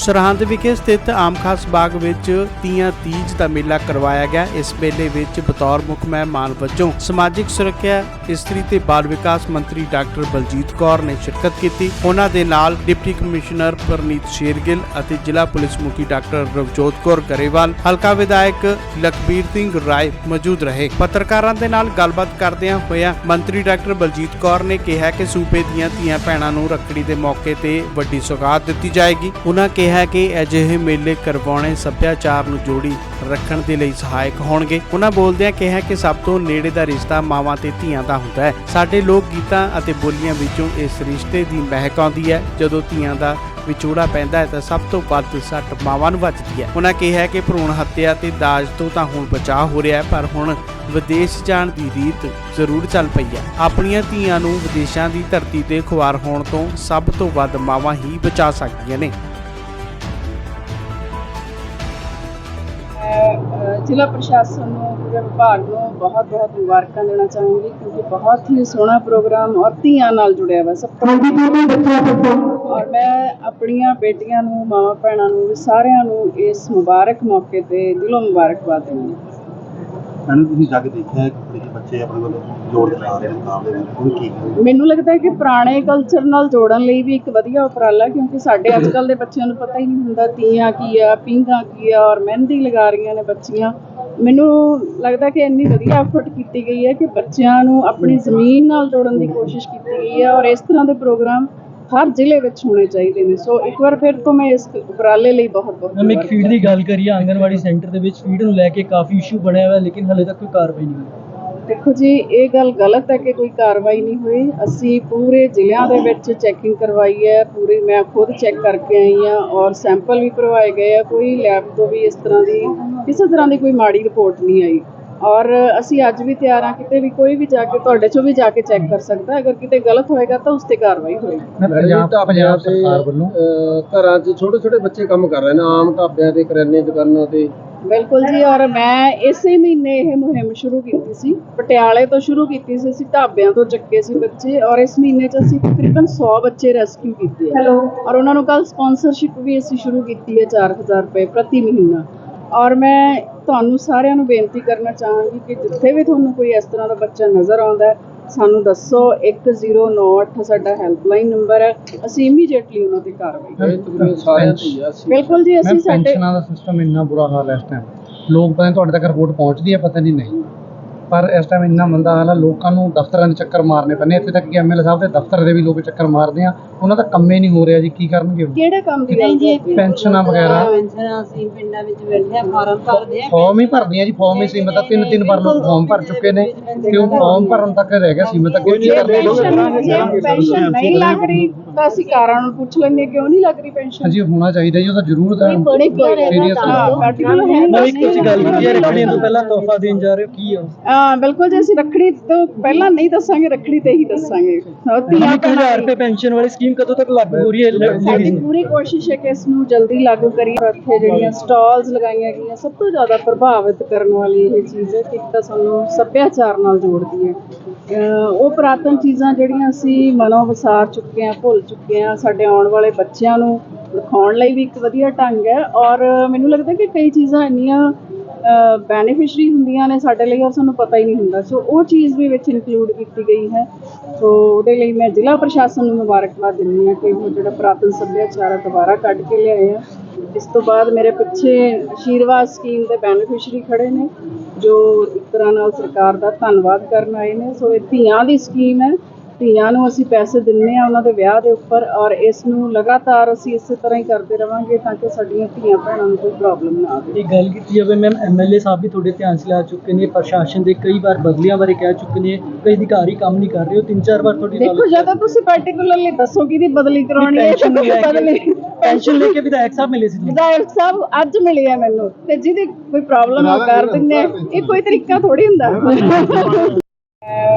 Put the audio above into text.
ਸਰਹੰਦ ਵਿਖੇ ਸਥਿਤ ਆਮ ਖਾਸ ਬਾਗ ਵਿੱਚ ਤੀਆਂ ਤੀਜ ਦਾ ਮੇਲਾ ਕਰਵਾਇਆ ਗਿਆ। ਇਸ ਮੇਲੇ ਵਿੱਚ ਬਤੌਰ ਮੁੱਖ ਮਹਿਮਾਨ ਵਜੋਂ ਸਮਾਜਿਕ ਸੁਰੱਖਿਆ, ਇਸਤਰੀ ਤੇ ਬਾਲ ਵਿਕਾਸ ਮੰਤਰੀ ਡਾਕਟਰ ਬਲਜੀਤ ਕੌਰ ਨੇ ਸ਼ਿਰਕਤ ਕੀਤੀ। ਉਹਨਾਂ ਦੇ ਨਾਲ ਡਿਪਟੀ ਕਮਿਸ਼ਨਰ ਪ੍ਰਨੀਤ ਸ਼ੇਰਗਿੱਲ ਅਤੇ ਜ਼ਿਲ੍ਹਾ ਪੁਲਿਸ ਮੁਖੀ ਡਾਕਟਰ ਰਵਜੋਤ ਕੌਰ ਗਰੇਵਾਲ, ਹਲਕਾ ਵਿਧਾਇਕ ਲਖਬੀਰ ਸਿੰਘ ਰਾਏ ਮੌਜੂਦ ਰਹੇ। ਪੱਤਰਕਾਰਾਂ ਦੇ ਨਾਲ ਗੱਲਬਾਤ ਕਰਦਿਆਂ ਹੋਇਆ ਮੰਤਰੀ ਡਾਕਟਰ ਬਲਜੀਤ ਕੌਰ ਨੇ ਕਿਹਾ ਕਿ ਸੂਬੇ ਦੀਆਂ ਧੀਆਂ ਭੈਣਾਂ ਨੂੰ ਰੱਖੜੀ ਦੇ ਮੌਕੇ ਤੇ ਵੱਡੀ ਸੌਗਾਤ ਦਿੱਤੀ ਜਾਏਗੀ। ਉਹਨਾਂ ਕਿਹਾ ਕਿ ਅਜਿਹੇ ਮੇਲੇ ਕਰਵਾਉਣੇ ਸੱਭਿਆਚਾਰ ਨੂੰ ਜੋੜੀ ਰੱਖਣ ਦੇ ਲਈ ਸਹਾਇਕ ਹੋਣਗੇ। ਉਹਨਾਂ ਬੋਲਦਿਆਂ ਕਿਹਾ ਕਿ ਸਭ ਤੋਂ ਨੇੜੇ ਦਾ ਰਿਸ਼ਤਾ ਮਾਵਾਂ ਤੇ ਧੀਆਂ ਦਾ ਹੁੰਦਾ ਹੈ। ਸਾਡੇ ਲੋਕ ਗੀਤਾਂ ਅਤੇ ਬੋਲੀਆਂ ਵਿੱਚੋਂ ਇਸ ਰਿਸ਼ਤੇ ਦੀ ਮਹਿਕ ਆਉਂਦੀ ਹੈ। ਜਦੋਂ ਧੀਆਂ ਦਾ ਵਿਛੋੜਾ ਪੈਂਦਾ ਹੈ ਤਾਂ ਸਭ ਤੋਂ ਵੱਧ ਸੱਟ ਮਾਵਾਂ ਨੂੰ ਵੱਜਦੀ ਹੈ। ਉਹਨਾਂ ਕਿਹਾ ਕਿ ਭਰੂਣ ਹੱਤਿਆ ਤੇ ਦਾਜ ਤੋਂ ਤਾਂ ਹੁਣ ਬਚਾਅ ਹੋ ਰਿਹਾ ਹੈ, ਪਰ ਹੁਣ ਵਿਦੇਸ਼ ਜਾਣ ਦੀ ਰੀਤ ਜ਼ਰੂਰ ਚੱਲ ਪਈ ਹੈ। ਆਪਣੀਆਂ ਧੀਆਂ ਨੂੰ ਵਿਦੇਸ਼ਾਂ ਦੀ ਧਰਤੀ ਤੇ ਖੁਆਰ ਹੋਣ ਤੋਂ ਸਭ ਤੋਂ ਵੱਧ ਮਾਵਾਂ ਹੀ ਬਚਾ ਸਕਦੀਆਂ ਨੇ। ਜ਼ਿਲ੍ਹਾ ਪ੍ਰਸ਼ਾਸਨ ਨੂੰ ਪੂਰੇ ਵਿਭਾਗ ਨੂੰ ਬਹੁਤ ਬਹੁਤ ਮੁਬਾਰਕਾਂ ਦੇਣਾ ਚਾਹੂੰਗੀ ਕਿਉਂਕਿ ਬਹੁਤ ਹੀ ਸੋਹਣਾ ਪ੍ਰੋਗਰਾਮ ਔਰ ਧੀਆਂ ਨਾਲ ਜੁੜਿਆ ਵਾ ਸਭ ਤੋਂ ਔਰ ਮੈਂ ਆਪਣੀਆਂ ਬੇਟੀਆਂ ਨੂੰ ਮਾਵਾਂ ਭੈਣਾਂ ਨੂੰ ਵੀ ਸਾਰਿਆਂ ਨੂੰ ਇਸ ਮੁਬਾਰਕ ਮੌਕੇ ਤੇ ਦਿਲੋਂ ਮੁਬਾਰਕਬਾਦ ਦਿੰਦੀ ਹਾਂ ਮੈਨੂੰ ਤੁਸੀਂ ਜਾ ਕੇ ਦੇਖਿਆ ਕਿ ਬੱਚੇ ਆਪਣੇ ਵੱਲੋਂ ਜੋੜ ਕੇ ਰਹੇ ਨੇ, ਮੁਕਾਬਲੇ ਵਿੱਚ, ਉਹ ਕੀ ਹੈ ਮੈਨੂੰ ਲੱਗਦਾ ਹੈ ਕਿ ਪੁਰਾਣੇ ਕਲਚਰ ਨਾਲ ਜੋੜਨ ਲਈ ਵੀ ਇੱਕ ਵਧੀਆ ਉਪਰਾਲਾ, ਕਿਉਂਕਿ ਸਾਡੇ ਅੱਜ ਕੱਲ ਦੇ ਬੱਚਿਆਂ ਨੂੰ ਪਤਾ ਹੀ ਨਹੀਂ ਹੁੰਦਾ, ਤੀਆਂ ਕੀ ਆ, ਪਿੰਗਾ ਕੀ ਆ ਔਰ ਮਹਿੰਦੀ ਲਗਾ ਰਹੀਆਂ ਨੇ ਬੱਚੀਆਂ। ਮੈਨੂੰ ਲੱਗਦਾ ਕਿ ਇੰਨੀ ਵਧੀਆ ਐਫਰਟ ਕੀਤੀ ਗਈ ਹੈ ਕਿ ਬੱਚਿਆਂ ਨੂੰ ਆਪਣੀ ਜ਼ਮੀਨ ਨਾਲ ਜੋੜਨ ਦੀ ਕੋਸ਼ਿਸ਼ ਕੀਤੀ ਗਈ ਹੈ ਔਰ ਇਸ ਤਰ੍ਹਾਂ ਦੇ ਪ੍ਰੋਗਰਾਮ ਹਰ ਜ਼ਿਲ੍ਹੇ ਵਿੱਚ ਹੋਣੇ ਚਾਹੀਦੇ ਨੇ। ਸੋ ਇੱਕ ਵਾਰ ਫਿਰ ਤੋਂ ਮੈਂ ਇਸ ਉਪਰਾਲੇ ਲਈ ਬਹੁਤ ਬਹੁਤ ਮੈਮ ਇੱਕ ਫੀਡ ਦੀ ਗੱਲ ਕਰੀਏ ਆਂਗਨਵਾੜੀ ਸੈਂਟਰ ਦੇ ਵਿੱਚ ਫੀਡ ਨੂੰ ਲੈ ਕੇ ਕਾਫੀ ਇਸ਼ੂ ਬਣਿਆ ਹੋਇਆ ਲੇਕਿਨ ਹਲੇ ਤੱਕ ਕੋਈ ਕਾਰਵਾਈ ਨਹੀਂ ਹੋਈ। ਦੇਖੋ ਜੀ ਇਹ ਗੱਲ ਗਲਤ ਹੈ ਕਿ ਕੋਈ ਕਾਰਵਾਈ ਨਹੀਂ ਹੋਈ। ਅਸੀਂ ਪੂਰੇ ਜ਼ਿਲ੍ਹਿਆਂ ਦੇ ਵਿੱਚ ਚੈਕਿੰਗ ਕਰਵਾਈ ਹੈ ਪੂਰੀ ਮੈਂ ਖੁਦ ਚੈੱਕ ਕਰਕੇ ਆਈ ਹਾਂ ਔਰ ਸੈਂਪਲ ਵੀ ਭਰਵਾਏ ਗਏ ਆ। ਕੋਈ ਲੈਬ ਤੋਂ ਵੀ ਇਸ ਤਰ੍ਹਾਂ ਦੀ ਕਿਸੇ ਤਰ੍ਹਾਂ ਦੀ ਕੋਈ ਮਾੜੀ ਰਿਪੋਰਟ ਨਹੀਂ ਆਈ। ਔਰ ਅਸੀਂ ਅੱਜ ਵੀ ਤਿਆਰ ਹਾਂ ਕਿਤੇ ਵੀ ਕੋਈ ਵੀ ਜਾ ਕੇ ਤੁਹਾਡੇ ਚੋਂ ਵੀ ਜਾ ਕੇ ਚੈੱਕ ਕਰ ਸਕਦਾ ਅਗਰ ਕਿਤੇ ਗਲਤ ਹੋਏਗਾ ਤਾਂ ਉਸ ਤੇ ਕਾਰਵਾਈ ਹੋਏਗੀ। ਪੰਜਾਬ ਪੰਜਾਬ ਸਰਕਾਰ ਵੱਲੋਂ। ਘਰਾਂ 'ਚ ਛੋਟੇ ਛੋਟੇ ਬੱਚੇ ਕੰਮ ਕਰ ਰਹੇ ਨੇ ਆਮ ਢਾਬਿਆਂ ਤੇ ਕਰਿਆਨੇ ਦੁਕਾਨਾਂ ਤੇ ਬਿਲਕੁਲ ਜੀ ਔਰ ਮੈਂ ਇਸੇ ਮਹੀਨੇ ਇਹ ਮੁਹਿੰਮ ਸ਼ੁਰੂ ਕੀਤੀ ਸੀ। ਪਟਿਆਲੇ ਤੋਂ ਸ਼ੁਰੂ ਕੀਤੀ ਸੀ ਅਸੀਂ ਢਾਬਿਆਂ ਤੋਂ ਚੱਕੇ ਸੀ ਬੱਚੇ ਔਰ ਇਸ ਮਹੀਨੇ 'ਚ ਅਸੀਂ ਤਕਰੀਬਨ 100 ਬੱਚੇ ਰੈਸਕਿਊ ਕੀਤੇ ਹੈਲੋ ਔਰ ਉਹਨਾਂ ਨੂੰ ਕੱਲ ਸਪਾਂਸਰਸ਼ਿਪ ਵੀ ਅਸੀਂ ਸ਼ੁਰੂ ਕੀਤੀ ਹੈ 4000 ਰੁਪਏ ਪ੍ਰਤੀ ਮਹੀਨਾ। ਔਰ ਮੈਂ ਤੁਹਾਨੂੰ ਸਾਰਿਆਂ ਨੂੰ ਬੇਨਤੀ ਕਰਨਾ ਚਾਹਾਂਗੀ ਕਿ ਜਿੱਥੇ ਵੀ ਤੁਹਾਨੂੰ ਕੋਈ ਇਸ ਤਰ੍ਹਾਂ ਦਾ ਬੱਚਾ ਨਜ਼ਰ ਆਉਂਦਾ ਸਾਨੂੰ ਦੱਸੋ 1098 ਸਾਡਾ ਹੈਲਪਲਾਈਨ ਨੰਬਰ ਹੈ ਅਸੀਂ ਇਮੀਡੀਏਟਲੀ ਉਹਨਾਂ ਤੇ ਕਾਰਵਾਈ ਕਰਾਂਗੇ। ਬਿਲਕੁਲ ਜੀ ਅਸੀਂ ਸਾਡੇ ਪੈਨਸ਼ਨਾਂ ਦਾ ਸਿਸਟਮ ਇੰਨਾ ਬੁਰਾ ਹਾਲ ਹੈ ਇਸ ਟਾਈਮ ਲੋਕ ਪਤਾ ਨਹੀਂ ਤੁਹਾਡੇ ਤੱਕ ਰਿਪੋਰਟ ਪਹੁੰਚਦੀ ਹੈ ਪਤਾ ਨਹੀਂ ਨਹੀਂ। ਪਰ ਇਸ ਟਾਈਮ ਇੰਨਾ ਮੰਦਾ ਹਾਲ ਲੋਕਾਂ ਨੂੰ ਦਫ਼ਤਰਾਂ ਦੇ ਚੱਕਰ ਮਾਰਨੇ ਪੈਂਦੇ ਇੱਥੇ ਤੱਕ ਕਿ ਐਮਐਲਏ ਸਾਹਿਬ ਦੇ ਦਫ਼ਤਰ ਦੇ ਵੀ ਲੋਕ ਚੱਕਰ ਮਾਰਦੇ ਆ। ਉਹਨਾਂ ਦਾ ਕੰਮ ਹੀ ਨਹੀਂ ਹੋ ਰਿਹਾ ਜੀ ਕੀ ਕਰਨਗੇ ਉਹ? ਕਿਹੜੇ ਕੰਮ ਦੀ ਗੱਲ ਹੋ? ਪੈਨਸ਼ਨਾਂ ਵਗੈਰਾ। ਪੈਨਸ਼ਨਾਂ ਅਸੀਂ ਪਿੰਡਾਂ ਵਿੱਚ ਬੈਠੇ ਆ ਫਾਰਮ ਭਰਦੇ ਆ। ਫਾਰਮ ਹੀ ਭਰਦੀਆਂ ਜੀ ਫਾਰਮ ਹੀ ਸੀਮਤ ਆ। ਤਿੰਨ ਤਿੰਨ ਵਾਰ ਲੋਕ ਫਾਰਮ ਭਰ ਚੁੱਕੇ ਨੇ। ਤੇ ਉਹ ਫਾਰਮ ਭਰਨ ਤੱਕ ਰਹਿ ਗਿਆ ਸੀਮਤ ਅੱਗੇ ਕੀ ਜੇ ਕਰਦੇ ਪੈਨਸ਼ਨ ਜੇ ਪੈਨਸ਼ਨ ਨਹੀਂ ਲੱਗ ਰਹੀ ਤਾਂ ਅਸੀਂ ਕਾਰਾਂ ਨੂੰ ਪੁੱਛ ਲੈਂਦੇ ਕਿਉਂ ਨਹੀਂ ਲੱਗ ਰਹੀ ਪੈਨਸ਼ਨ? ਹਾਂਜੀ ਹੋਣਾ ਚਾਹੀਦਾ ਜੀ ਉਹਦਾ ਜ਼ਰੂਰ ਤਾਂ ਬੜੇ ਘਰੇ Serious ਹਾਂ particular ਹੈ ਮੈਂ ਇੱਕ ਤੁਸੀਂ ਗੱਲ ਕੀਤੀ ਹੈ ਰੱਖੜੀਆਂ ਤੋਂ ਪਹਿਲਾਂ ਤੋਹਫਾ ਦੇਣ ਜਾ ਰਹੇ ਹੋ? ਕੀ ਹੈ? ਉਹ? ਹਾਂ ਬਿਲਕੁਲ ਜੇ ਅਸੀਂ ਰੱਖੜੀ ਤੋਂ ਪਹਿਲਾਂ ਨਹੀਂ ਦੱਸਾਂਗੇ ਰੱਖੜੀ ਤੇ ਹੀ ਦੱਸਾਂਗੇ। ਹੋਰ ਧੀਆਂ ਰੁਪਏ ਪੈਨਸ਼ਨ ਵਾਲੀ ਸਕੀਮ ਕਦੋਂ ਤੱਕ ਲਾਗੂ ਹੋ ਰਹੀ ਹੈ ਸਾਡੀ ਨੂੰ ਪੂਰੀ ਕੋਸ਼ਿਸ਼ ਹੈ ਕਿ ਇਸ ਨੂੰ ਜਲਦੀ ਲਾਗੂ ਕਰੀਏ। ਇੱਥੇ ਜਿਹੜੀਆਂ ਸਟਾਲਸ ਲਗਾਈਆਂ ਗਈਆਂ ਸਭ ਤੋਂ ਜ਼ਿਆਦਾ ਪ੍ਰਭਾਵਿਤ ਕਰਨ ਵਾਲੀ ਇਹ ਚੀਜ਼ ਹੈ ਕਿ ਇੱਕ ਤਾਂ ਸਾਨੂੰ ਸੱਭਿਆਚਾਰ ਨਾਲ ਜੋੜਦੀ ਹੈ। ਅਹ ਉਹ ਪੁਰਾਤਨ ਚੀਜ਼ਾਂ ਜਿਹੜੀਆਂ ਅਸੀਂ ਮਨੋਂ ਵਿਸਾਰ ਚੁੱਕੇ ਹਾਂ ਭੁੱਲ ਚੁੱਕੇ ਹਾਂ ਸਾਡੇ ਆਉਣ ਵਾਲੇ ਬੱਚਿਆਂ ਨੂੰ ਦਿਖਾਉਣ ਲਈ ਵੀ ਇੱਕ ਵਧੀਆ ਢੰਗ ਹੈ। ਔਰ ਮੈਨੂੰ ਲੱਗਦਾ ਕਿ ਕਈ ਚੀਜ਼ਾਂ ਇੰਨੀਆਂ ਬੈਨੀਫਿਸ਼ਰੀ ਹੁੰਦੀਆਂ ਨੇ ਸਾਡੇ ਲਈ ਔਰ ਸਾਨੂੰ ਪਤਾ ਹੀ ਨਹੀਂ ਹੁੰਦਾ। ਸੋ ਉਹ ਚੀਜ਼ ਵੀ ਵਿੱਚ ਇਨਕਲੂਡ ਕੀਤੀ ਗਈ ਹੈ। ਸੋ ਉਹਦੇ ਲਈ ਮੈਂ ਜ਼ਿਲ੍ਹਾ ਪ੍ਰਸ਼ਾਸਨ ਨੂੰ ਮੁਬਾਰਕਬਾਦ ਦਿੰਦੀ ਹਾਂ ਕਿ ਉਹ ਜਿਹੜਾ ਪੁਰਾਤਨ ਸੱਭਿਆਚਾਰ ਹੈ ਦੁਬਾਰਾ ਕੱਢ ਕੇ ਲਿਆਏ ਆ। ਇਸ ਤੋਂ ਬਾਅਦ ਮੇਰੇ ਪਿੱਛੇ ਆਸ਼ੀਰਵਾਦ ਸਕੀਮ ਦੇ ਬੈਨੀਫਿਸ਼ਰੀ ਖੜੇ ਨੇ, ਜੋ ਇੱਕ ਤਰ੍ਹਾਂ ਨਾਲ ਸਰਕਾਰ ਦਾ ਧੰਨਵਾਦ ਕਰਨ ਆਏ ਨੇ। ਸੋ ਇਹ ਧੀਆਂ ਦੀ ਸਕੀਮ ਹੈ। ਧੀਆਂ ਨੂੰ ਅਸੀਂ ਪੈਸੇ ਦਿੰਨੇ ਆ ਉਹਨਾਂ ਦੇ ਵਿਆਹ ਦੇ ਉੱਪਰ ਔਰ ਇਸ ਨੂੰ ਲਗਾਤਾਰ ਅਸੀਂ ਇਸੇ ਤਰ੍ਹਾਂ ਹੀ ਕਰਦੇ ਰਵਾਂਗੇ ਤਾਂ ਕਿ ਸਾਡੀਆਂ ਧੀਆਂ ਭੈਣਾਂ ਨੂੰ ਕੋਈ ਪ੍ਰੋਬਲਮ ਨਾ ਆਵੇ। ਇਹ ਗੱਲ ਕੀਤੀ ਜਾਵੇ ਮੈਮ ਐਮਐਲਏ ਸਾਹਿਬ ਵੀ ਤੁਹਾਡੇ ਧਿਆਨ 'ਚ ਲਿਆ ਚੁੱਕੇ ਨੇ ਪ੍ਰਸ਼ਾਸਨ ਦੇ ਕਈ ਵਾਰ ਬਦਲੀਆਂ ਬਾਰੇ ਕਹਿ ਚੁੱਕੇ ਨੇ ਕਈ ਅਧਿਕਾਰੀ ਕੰਮ ਨਹੀਂ ਕਰ ਰਹੇ ਉਹ ਤਿੰਨ ਚਾਰ ਵਾਰ ਤੁਹਾਡੀ ਦੇਖੋ ਜਦੋਂ ਤੁਸੀਂ ਪਾਰਟਿਕੂਲਰਲੀ ਦੱਸੋ ਕਿ ਦੀ ਬਦਲੀ ਕਰਾਉਣੀ ਹੈ ਪੈਨਸ਼ਨ ਤਾਂ ਬਦਲੀ ਕੇ ਪੈਨਸ਼ਨ ਲੈ ਕੇ ਵਿਧਾਇਕ ਸਾਹਿਬ ਮਿਲੇ ਸੀ ਤੁਹਾਨੂੰ। ਵਿਧਾਇਕ ਸਾਹਿਬ ਅੱਜ ਮਿਲੇ ਆ ਮੈਨੂੰ ਤੇ ਜਿਹਦੀ ਕੋਈ ਪ੍ਰੋਬਲਮ ਆ ਕਰ ਦਿੰਦੇ ਇਹ ਕੋਈ ਤਰੀਕਾ ਥੋੜੀ ਹੁੰਦਾ।